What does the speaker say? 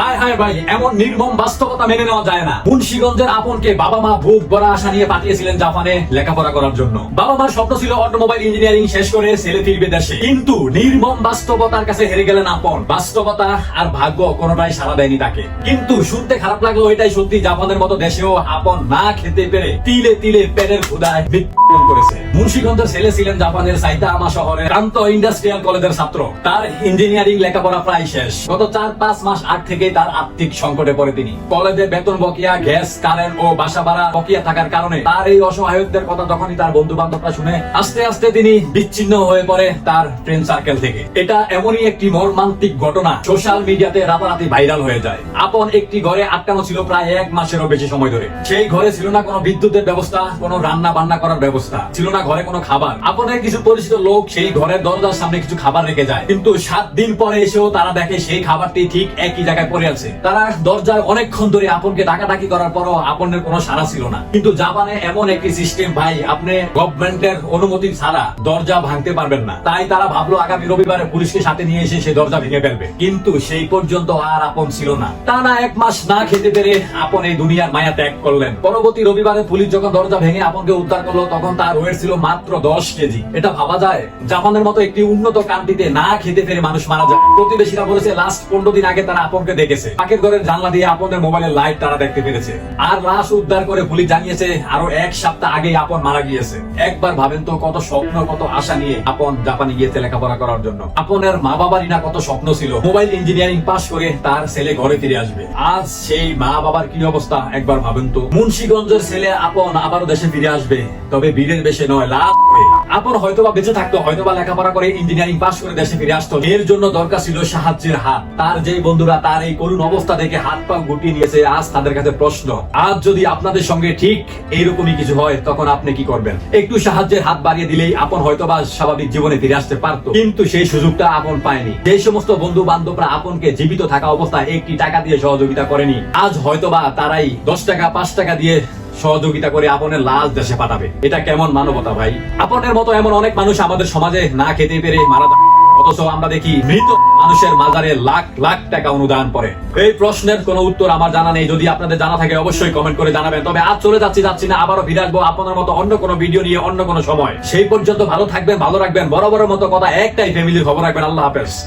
হায় হায় ভাই, এমন নির্মম বাস্তবতা মেনে নেওয়া যায় না। মুন্সিগঞ্জের আপনকে বাবা মা বুক ভরা আশা নিয়ে পাঠিয়েছিলেন জাপানে লেখাপড়া করার জন্য। বাবা মার স্বপ্ন ছিল অটোমোবাইল ইঞ্জিনিয়ারিং শেষ করে ছেলে ফিরবে দেশে। কিন্তু নির্মম বাস্তবতার কাছে হেরে গেলেন আপন। বাস্তবতা আর ভাগ্য কোনোটাই সারা দেয়নি তাকে। কিন্তু শুনতে খারাপ লাগল, এটাই সত্যি। জাপানের মতো দেশেও আপন না খেতে পেরে তিলে তিলে পেটের ক্ষুদায় করেছে। ছেলে ছিলেন জাপানের ইন্ডাস্ট্রিয়াল কলেজের ছাত্র। তার ইঞ্জিনিয়ারিং লেখাপড়া প্রায় শেষ। গত চার পাঁচ মাস আগ থেকেই তার আর্থিক সংকটে পড়ে তিনি। কলেজে বেতন বকিয়া, গ্যাস, কারেন্ট ও বাসা ভাড়া বকিয়া থাকার কারণে তার এই অসহায়কদের কথা যখনই তার বন্ধু বান্ধবরা শুনে আস্তে আস্তে তিনি বিচ্ছিন্ন হয়ে পড়ে তার ফ্রেন্ড সার্কেল থেকে। এটা এমনই একটি মর্মান্তিক ঘটনা। সোশ্যাল মিডিয়াতে রাতারাতি ভাইরাল হয়ে যায়। আপন একটি ঘরে আটকানো ছিল প্রায় এক মাসেরও বেশি সময় ধরে। সেই ঘরে ছিল না কোনো বিদ্যুতের ব্যবস্থা, কোনো রান্না বান্না করার ব্যবস্থা। ছিল না ঘরে কোনো খাবার। আপনের কিছু পরিচিত লোক সেই ঘরের দরজার সামনে কিছু খাবার রেখে যায়। কিন্তু সাত দিন পরে এসেও তারা দেখে সেই খাবারটি ঠিক একই জায়গায় পড়ে আছে। তারা দরজায় অনেকক্ষণ ধরে আপনকে ডাকাডাকি করার পরও আপনের কোনো সাড়া ছিল না। কিন্তু জাপানে এমন একটি সিস্টেম, ভাই, আপনি গভর্নমেন্টের অনুমতি ছাড়া দরজা ভাঙতে পারবেন না। তাই তারা ভাবলো আগামী রবিবারে পুলিশকে সাথে নিয়ে এসে সেই দরজা ভেঙে ফেলবে। কিন্তু সেই পর্যন্ত আর আপন ছিল না। টানা এক মাস না খেতে পেরে আপন এই দুনিয়ার মায়া ত্যাগ করলেন। পরবর্তী রবিবারে পুলিশ যখন দরজা ভেঙে আপনকে উদ্ধার করল, তখন তার ওয়েট ছিল মাত্র দশ কেজি। এটা ভাবা যায়? জাপানের মতো একটি উন্নত কান্ট্রিতে না খেতে পেরে মানুষ মারা যায়। প্রতিবেশীরা বলেছে লাস্ট পনেরো দিন আগে তারা আপনকে দেখেছে। পাকের ঘরের জানলা দিয়ে আপনের মোবাইলের লাইট তারা দেখতে পেরেছে। আর লাশ উদ্ধার করে পুলিশ জানিয়েছে, আরও এক সপ্তাহ আগেই আপন মারা গিয়েছে। একবার ভাবেন তো কত স্বপ্ন, কত আশা নিয়ে আপন জাপানে গিয়েছে লেখাপড়া করার জন্য। আপনের মা বাবারই না কত স্বপ্ন ছিল। মোবাইল ইঞ্জিনিয়ারিং পাশ করে তার ছেলে ঘরে ফিরে আসবে। আজ সেই মা বাবার কি অবস্থা? একবার ভাবেন তো। মুন্সিগঞ্জের ছেলে আপন আবারও দেশে ফিরে আসবে। তবে বীরের বেশে নয়, লাভ। আপন হয়তোবা বেঁচে থাকতো, হয়তোবা লেখাপড়া করে ইঞ্জিনিয়ারিং পাশ করে দেশে ফিরে আসতো। এর জন্য দরকার ছিল সাহায্যের হাত। তার যে বন্ধুরা, তার এই করুণ অবস্থা দেখে হাত পা গুটিয়ে নিয়েছে, আজ তাদের কাছে প্রশ্ন, আজ যদি আপনাদের সঙ্গে ঠিক এইরকমই কিছু হয়, তখন আপনি কি করবেন? একটু সাহায্যের হাত বাড়িয়ে দিলেই আপন হয়তো বা স্বাভাবিক জীবনে ফিরে আসতে পারতো। কিন্তু সেই সুযোগটা আপন পায়নি। যে সমস্ত বন্ধু বান্ধবরা আপনকে জীবিত থাকা অবস্থায় একটি টাকা দিয়ে সহযোগিতা করেনি, আজ হয়তোবা তারাই দশ টাকা, পাঁচ টাকা দিয়ে সহযোগিতা করে আপনের লাশ দেশে পাঠাবে। এটা কেমন মানবতা ভাই? আপনের মতো এমন অনেক মানুষ আমাদের সমাজে না খেতে পেরে মারা অথচ আমরা দেখি মৃত মানুষের মাজারে লাখ লাখ টাকা অনুদান পরে এই প্রশ্নের কোনো উত্তর আমার জানা নেই। যদি আপনাদের জানা থাকে, অবশ্যই কমেন্ট করে জানাবেন। তবে আজ চলে যাচ্ছি যাচ্ছি না, আবারও ফিরে আসব আপনার মতো অন্য কোনো ভিডিও নিয়ে, অন্য কোনো সময়। সেই পর্যন্ত ভালো থাকবেন, ভালো রাখবেন। বড় মতো কথা, একটাই ফ্যামিলির খবর রাখবেন। আল্লাহ হাফেজ।